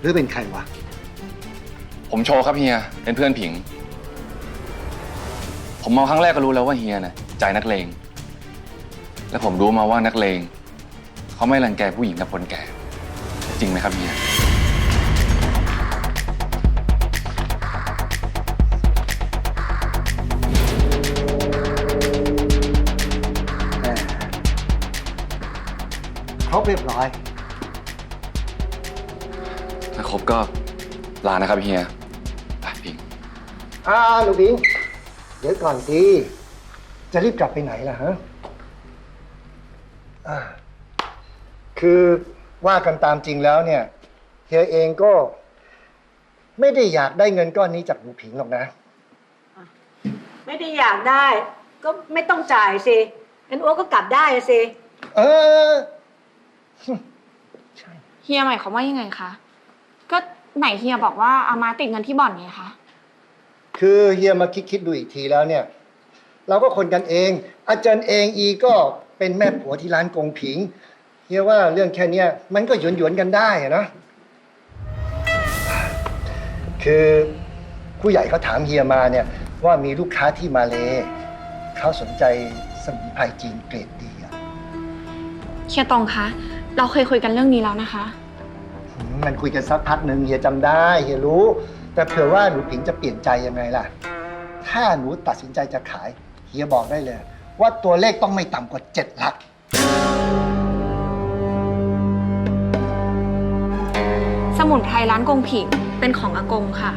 หรือเป็นใครวะ ผมโชว์ครับเฮีย เป็นเพื่อนผิง ผมมองครั้งแรกก็รู้แล้วว่าเฮียน่ะใจนักเลง และผมรู้มาว่านักเลง เขาไม่รังแกผู้หญิงกับคนแก่ จริงไหมครับเฮียแหมครบเรียบร้อย ถ้าครบก็ลานะครับเฮียไปผิงอ่าหนูบิงเดี๋ยวก่อนสิจะรีบกลับไปไหนล่ะฮะอ่าคือว่ากันตามจริงแล้วเนี่ยเฮียเองก็ ไม่ได้อยากได้เงินก้อนนี้จากหนูผิงหรอกนะ ไม่ได้อยากได้ ก็ไม่ต้องจ่ายสิงั้นอ้วก็กลับได้สิ เออ เฮียหมายความว่ายังไงคะ ก็ไหนเฮียบอกว่าอามาติดเงินที่บ่อนไงคะ คือเฮียมาคิดคิดดูอีกทีแล้วเนี่ย เราก็คนกันเอง อาจารย์เองอีก็เป็นแม่ผัวที่ร้านกงผิงเฮียว่าเรื่องแค่เนี้ยมันก็หยวนหยวนๆกันได้อะนะ คือผู้ใหญ่เขาถามเฮียมาเนี่ยว่ามีลูกค้าที่มาเลเขาสนใจสมุนไพรจีนเกรดดีอะ เฮียตองคะ เราเคยคุยกันเรื่องนี้แล้วนะคะอื มมันคุยกันสักพักหนึ่งเฮียจำได้เฮียรู้ แต่เผื่อว่าหนูผิงจะเปลี่ยนใจยังไงล่ะ ถ้าหนูตัดสินใจจะขายเฮียบอกได้เลย ว่าตัวเลขต้องไม่ต่ำกว่าเจ็ดหลัก สมุนไพรร้านกงผิงเป็นของอากงค่ะ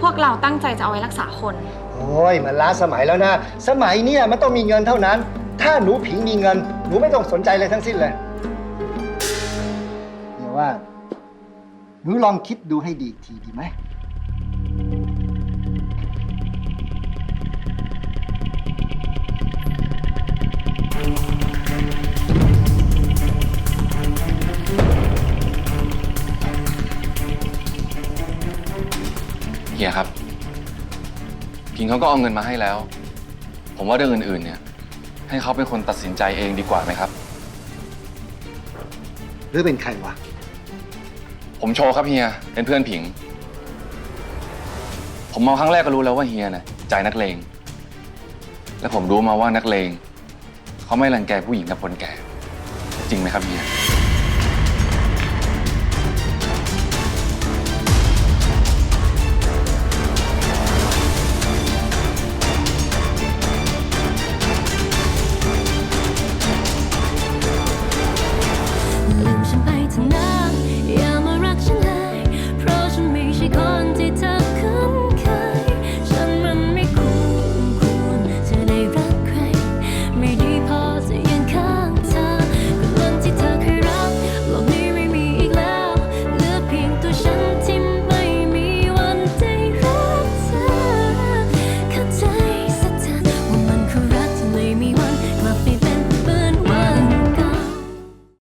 พวกเราตั้งใจจะเอาไว้รักษาคน โอ้ยมันล้าสมัยแล้วนะ สมัยเนี้ยมันต้องมีเงินเท่านั้น ถ้าหนูผิงมีเงิน หนูไม่ต้องสนใจเลยทั้งสิ้นเลยเดี๋ยวว่า หนูลองคิดดูให้ดีอีกทีดีไหม เฮียครับ พิงเขาก็เอาเงินมาให้แล้ว ผมว่าเรื่องอื่นๆเนี่ย ให้เขาเป็นคนตัดสินใจเองดีกว่าไหมครับ หรือเป็นใครวะ ผมโชว์ครับเฮีย เป็นเพื่อนผิง ผมมองครั้งแรกก็รู้แล้วว่าเฮียนะใจนักเลง และผมรู้มาว่านักเลง เขาไม่รังแกผู้หญิงกับคนแก่ จริงไหมครับเฮีย